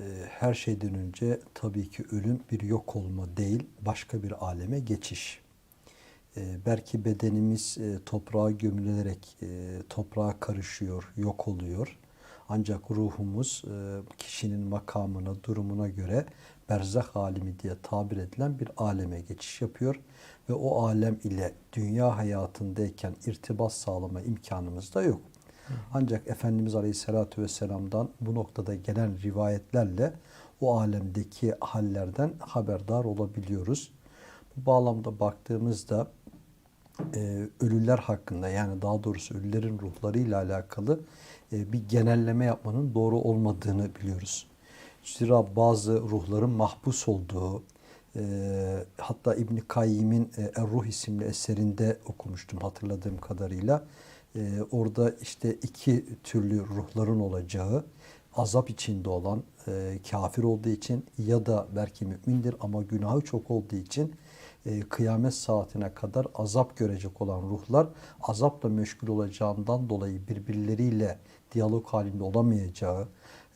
Ee, her şeyden önce tabii ki ölüm bir yok olma değil, başka bir aleme geçiş. Ee, belki bedenimiz e, toprağa gömülerek e, toprağa karışıyor, yok oluyor. Ancak ruhumuz e, kişinin makamına, durumuna göre berzah alemi diye tabir edilen bir aleme geçiş yapıyor. Ve o alem ile dünya hayatındayken irtibat sağlama imkanımız da yok. Ancak Efendimiz Aleyhisselatü Vesselam'dan bu noktada gelen rivayetlerle o alemdeki hallerden haberdar olabiliyoruz. Bu bağlamda baktığımızda e, ölüler hakkında yani daha doğrusu ölülerin ruhlarıyla alakalı e, bir genelleme yapmanın doğru olmadığını biliyoruz. Zira bazı ruhların mahpus olduğu, e, hatta İbn Kayyim'in e, Er-Ruh isimli eserinde okumuştum hatırladığım kadarıyla. E, orada işte iki türlü ruhların olacağı, azap içinde olan, e, kafir olduğu için ya da belki mümindir ama günahı çok olduğu için e, kıyamet saatine kadar azap görecek olan ruhlar azapla meşgul olacağından dolayı birbirleriyle diyalog halinde olamayacağı,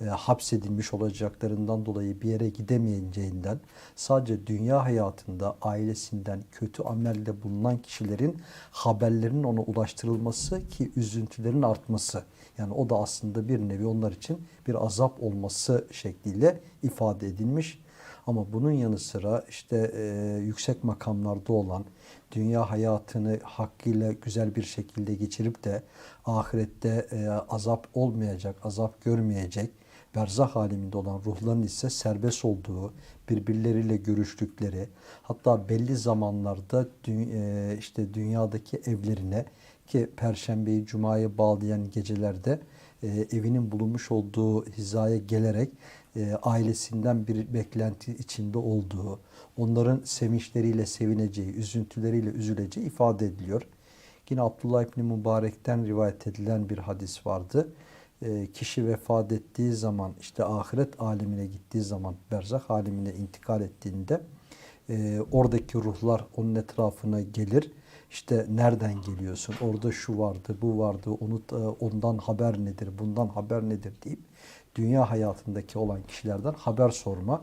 e, hapsedilmiş olacaklarından dolayı bir yere gidemeyeceğinden sadece dünya hayatında ailesinden kötü amelde bulunan kişilerin haberlerinin ona ulaştırılması ki üzüntülerin artması. Yani o da aslında bir nevi onlar için bir azap olması şekliyle ifade edilmiş. Ama bunun yanı sıra işte e, yüksek makamlarda olan, dünya hayatını hakkıyla güzel bir şekilde geçirip de ahirette e, azap olmayacak, azap görmeyecek, berzah aleminde olan ruhların ise serbest olduğu, birbirleriyle görüştükleri, hatta belli zamanlarda e, işte dünyadaki evlerine ki Perşembeyi Cuma'ya bağlayan gecelerde e, evinin bulunmuş olduğu hizaya gelerek e, ailesinden bir beklenti içinde olduğu, onların sevinçleriyle sevineceği, üzüntüleriyle üzüleceği ifade ediliyor. Yine Abdullah İbni Mübarek'ten rivayet edilen bir hadis vardı. E, kişi vefat ettiği zaman, işte ahiret alemine gittiği zaman, berzah alemine intikal ettiğinde e, oradaki ruhlar onun etrafına gelir. İşte nereden geliyorsun? Orada şu vardı, bu vardı. Onu ondan haber nedir? Bundan haber nedir deyip dünya hayatındaki olan kişilerden haber sorma.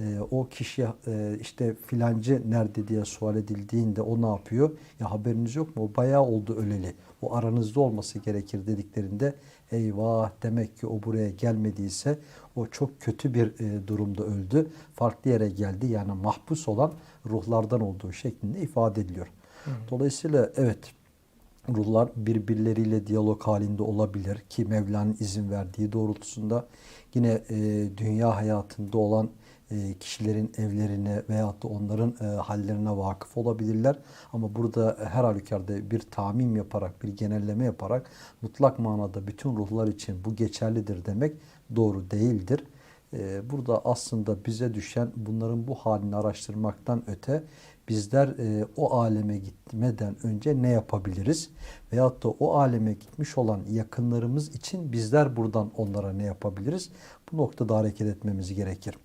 E, o kişi e, işte filancı nerede diye sual edildiğinde o ne yapıyor? Ya haberiniz yok mu? O bayağı oldu öleli. O aranızda olması gerekir dediklerinde eyvah demek ki o buraya gelmediyse o çok kötü bir e, durumda öldü. Farklı yere geldi. Yani mahpus olan ruhlardan olduğu şeklinde ifade ediliyor. Hı. Dolayısıyla evet ruhlar birbirleriyle diyalog halinde olabilir ki Mevla'nın izin verdiği doğrultusunda yine e, dünya hayatında olan kişilerin evlerine veyahut da onların e, hallerine vakıf olabilirler. Ama burada her halükarda bir tamim yaparak, bir genelleme yaparak mutlak manada bütün ruhlar için bu geçerlidir demek doğru değildir. E, burada aslında bize düşen bunların bu halini araştırmaktan öte bizler e, o aleme gitmeden önce ne yapabiliriz? Veyahut da o aleme gitmiş olan yakınlarımız için bizler buradan onlara ne yapabiliriz? Bu noktada hareket etmemiz gerekir.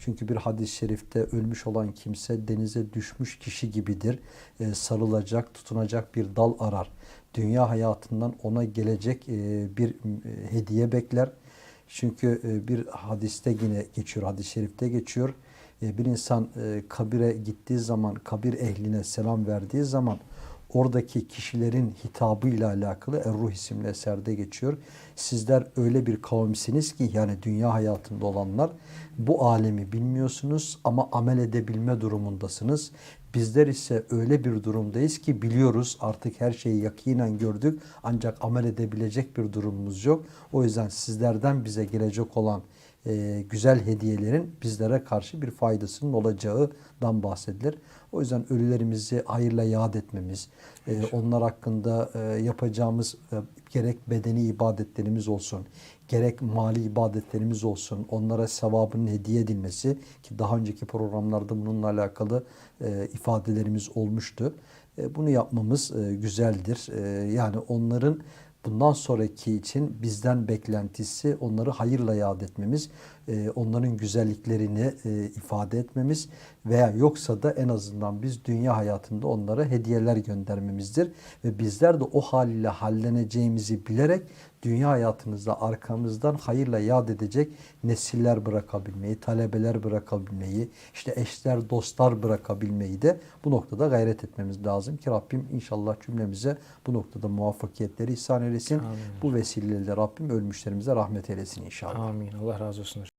Çünkü bir hadis-i şerifte ölmüş olan kimse denize düşmüş kişi gibidir. E, sarılacak, tutunacak bir dal arar. Dünya hayatından ona gelecek e, bir e, hediye bekler. Çünkü e, bir hadiste yine geçiyor, hadis-i şerifte geçiyor e, bir insan e, kabire gittiği zaman, kabir ehline selam verdiği zaman oradaki kişilerin hitabıyla alakalı Er-Ruh isimli eserde geçiyor. Sizler öyle bir kavimsiniz ki yani dünya hayatında olanlar bu alemi bilmiyorsunuz ama amel edebilme durumundasınız. Bizler ise öyle bir durumdayız ki biliyoruz artık her şeyi yakinen gördük ancak amel edebilecek bir durumumuz yok. O yüzden sizlerden bize gelecek olan e, güzel hediyelerin bizlere karşı bir faydasının olacağından bahsedilir. O yüzden ölülerimizi hayırla yad etmemiz, e, onlar hakkında e, yapacağımız e, gerek bedeni ibadetlerimiz olsun, gerek mali ibadetlerimiz olsun, onlara sevabının hediye edilmesi ki daha önceki programlarda bununla alakalı e, ifadelerimiz olmuştu. E, bunu yapmamız e, güzeldir. E, yani onların bundan sonraki için bizden beklentisi onları hayırla yad etmemiz. e, onların güzelliklerini e, ifade etmemiz veya yoksa da en azından biz dünya hayatında onlara hediyeler göndermemizdir. Ve bizler de o haliyle halleneceğimizi bilerek dünya hayatımızda arkamızdan hayırla yad edecek nesiller bırakabilmeyi, talebeler bırakabilmeyi, işte eşler, dostlar bırakabilmeyi de bu noktada gayret etmemiz lazım ki Rabbim inşallah cümlemize bu noktada muvaffakiyetleri ihsan eylesin. Amin. Bu vesileyle Rabbim ölmüşlerimize rahmet eylesin inşallah. Amin. Allah razı olsun.